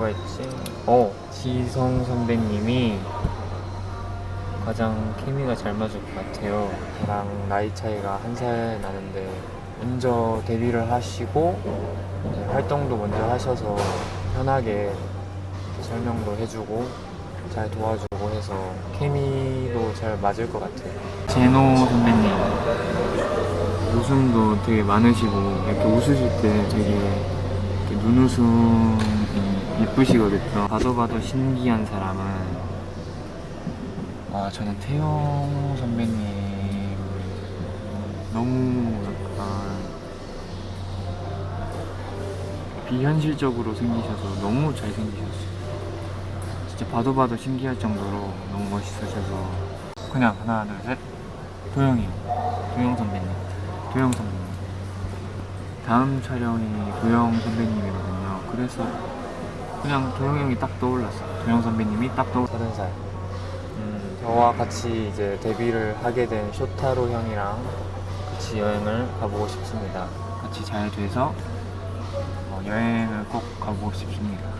누가 있지? 어 지성 선배님이 가장 케미가 잘 맞을 것 같아요. 저랑 나이 차이가 한 살 나는데 먼저 데뷔를 하시고 활동도 먼저 하셔서 편하게 설명도 해주고 잘 도와주고 해서 케미도 잘 맞을 것 같아요. 제노 선배님 웃음도 되게 많으시고 이렇게 웃으실 때 되게 이렇게 눈웃음이 예쁘시거든요. 봐도 봐도 신기한 사람은 아 저는 태용 선배님 너무 약간 비현실적으로 생기셔서 너무 잘생기셨어요. 진짜 봐도 봐도 신기할 정도로 너무 멋있으셔서 그냥 하나 둘 셋 도영이요. 도영 선배님. 도영 선배님. 다음 촬영이 도영 선배님이거든요. 그래서 그냥 도영 형이 딱 떠올랐어요. 도영 선배님이 딱 떠올. 서른 살. 음, 저와 같이 이제 데뷔를 하게 된 쇼타로 형이랑 같이 여행을 가보고 싶습니다. 같이 잘 돼서 어, 여행을 꼭 가보고 싶습니다.